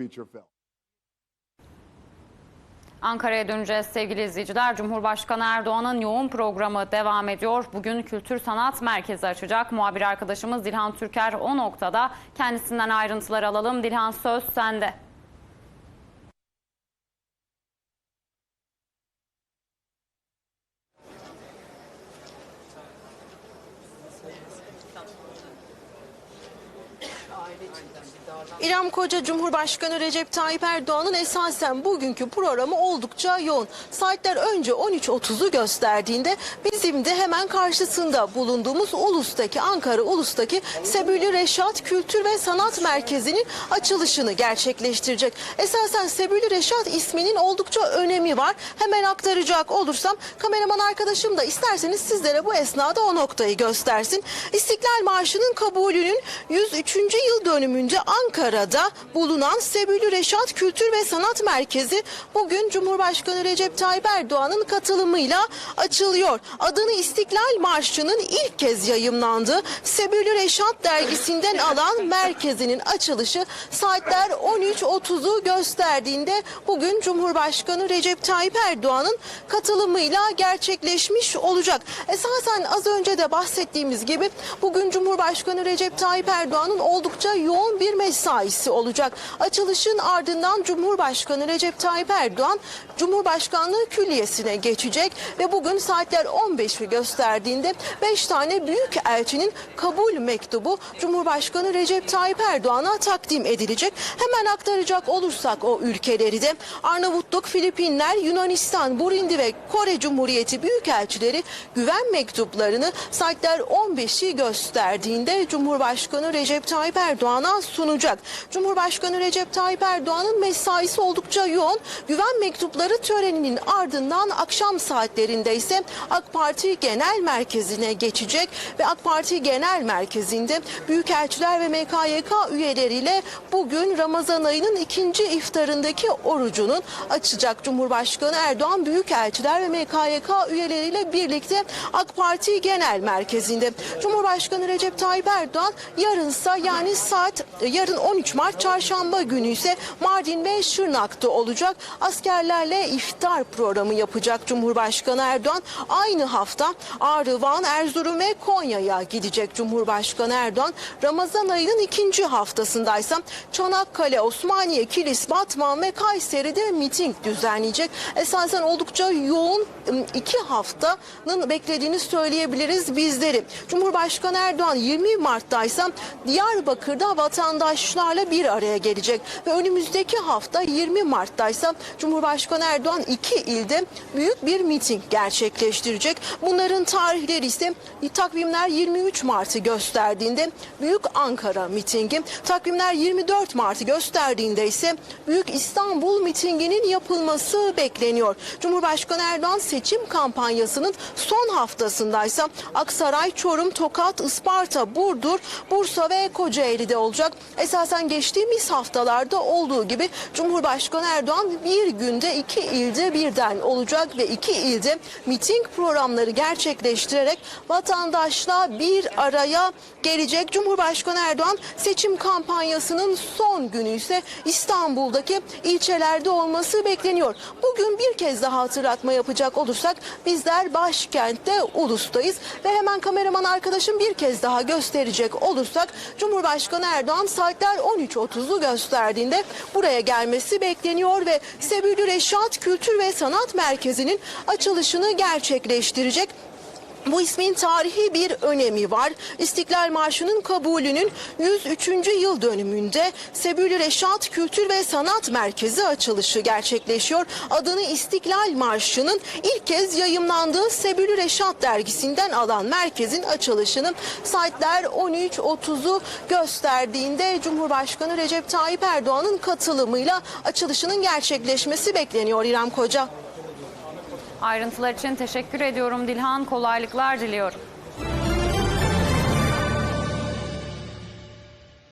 feature film. Ankara'ya döneceğiz sevgili izleyiciler. Cumhurbaşkanı Erdoğan'ın yoğun programı devam ediyor. Bugün Kültür Sanat Merkezi açacak. Muhabir arkadaşımız Dilhan Türker o noktada. Kendisinden ayrıntılar alalım. Dilhan söz sende. İrem Koca Cumhurbaşkanı Recep Tayyip Erdoğan'ın esasen bugünkü programı oldukça yoğun. Saatler önce 13.30'u gösterdiğinde bizim de hemen karşısında bulunduğumuz Ulus'taki Ankara Ulus'taki Sebülü Reşat Kültür ve Sanat Merkezi'nin açılışını gerçekleştirecek. Esasen Sebülü Reşat isminin oldukça önemi var. Hemen aktaracak olursam kameraman arkadaşım da isterseniz sizlere bu esnada o noktayı göstersin. İstiklal Marşı'nın kabulünün 103. yıl dönümünde Ankara'da bulunan Sebülü Reşat Kültür ve Sanat Merkezi bugün Cumhurbaşkanı Recep Tayyip Erdoğan'ın katılımıyla açılıyor. Adını İstiklal Marşı'nın ilk kez yayımlandığı Sebülü Reşat dergisinden alan merkezinin açılışı saatler 13.30'u gösterdiğinde bugün Cumhurbaşkanı Recep Tayyip Erdoğan'ın katılımıyla gerçekleşmiş olacak. Esasen az önce de bahsettiğimiz gibi bugün Cumhurbaşkanı Recep Tayyip Erdoğan'ın oldukça yoğun bir mesaisi olacak. Açılışın ardından Cumhurbaşkanı Recep Tayyip Erdoğan Cumhurbaşkanlığı Külliyesi'ne geçecek ve bugün saatler 15'i gösterdiğinde 5 tane büyük elçinin kabul mektubu Cumhurbaşkanı Recep Tayyip Erdoğan'a takdim edilecek. Hemen aktaracak olursak o ülkeleri de Arnavutluk, Filipinler, Yunanistan, Burundi ve Kore Cumhuriyeti büyükelçileri güven mektuplarını saatler 15'i gösterdiğinde Cumhurbaşkanı Recep Tayyip Erdoğan'a sunacak. Cumhurbaşkanı Recep Tayyip Erdoğan'ın mesaisi oldukça yoğun. Güven mektupları töreninin ardından akşam saatlerinde ise AK Parti Genel Merkezi'ne geçecek ve AK Parti Genel Merkezi'nde Büyükelçiler ve MKYK üyeleriyle bugün Ramazan ayının ikinci iftarındaki orucunun açacak. Cumhurbaşkanı Erdoğan Büyükelçiler ve MKYK üyeleriyle birlikte AK Parti Genel Merkezi'nde. Cumhurbaşkanı Recep Tayyip Erdoğan yarınsa yani saat yarın 13 Mart çarşamba günü ise Mardin ve Şırnak'ta olacak. Askerlerle iftar programı yapacak Cumhurbaşkanı Erdoğan. Aynı hafta Ağrı, Van, Erzurum ve Konya'ya gidecek Cumhurbaşkanı Erdoğan. Ramazan ayının ikinci haftasındaysa Çanakkale, Osmaniye, Kilis, Batman ve Kayseri'de miting düzenleyecek. Esasen oldukça yoğun iki haftanın beklediğini söyleyebiliriz bizleri. Cumhurbaşkanı Erdoğan 20 Mart'taysa Diyarbakır'da vatandaşlarla bir araya gelecek ve önümüzdeki hafta 20 Mart'taysa Cumhurbaşkanı Erdoğan iki ilde büyük bir miting gerçekleştirecek. Bunların tarihleri ise takvimler 23 Mart'ı gösterdiğinde Büyük Ankara mitingi, takvimler 24 Mart'ı gösterdiğinde ise Büyük İstanbul mitinginin yapılması bekleniyor. Cumhurbaşkanı Erdoğan seçim kampanyasının son haftasındaysa Aksaray, Çorum, Tokat, Isparta, Burdur, Bursa ve Kocaeli'de olacak. Esasen geçtiğimiz haftalarda olduğu gibi Cumhurbaşkanı Erdoğan bir günde iki ilde birden olacak ve iki ilde miting programları gerçekleştirerek vatandaşla bir araya gelecek. Cumhurbaşkanı Erdoğan seçim kampanyasının son günü ise İstanbul'daki ilçelerde olması bekleniyor. Bugün bir kez daha hatırlatma yapacak olursak bizler başkentte Ulus'tayız ve hemen kameraman arkadaşım bir kez daha gösterecek olursak Cumhurbaşkanı Erdoğan saatler 13.30'u gösterdiğinde buraya gelmesi bekleniyor ve Sebülü Reşat Kültür ve Sanat Merkezi'nin açılışını gerçekleştirecek. Bu ismin tarihi bir önemi var. İstiklal Marşı'nın kabulünün 103. yıl dönümünde Sebülü Reşat Kültür ve Sanat Merkezi açılışı gerçekleşiyor. Adını İstiklal Marşı'nın ilk kez yayımlandığı Sebülü Reşat dergisinden alan merkezin açılışını saatler 13.30'u gösterdiğinde Cumhurbaşkanı Recep Tayyip Erdoğan'ın katılımıyla açılışının gerçekleşmesi bekleniyor İrem Koca. Ayrıntılar için teşekkür ediyorum Dilhan. Kolaylıklar diliyorum.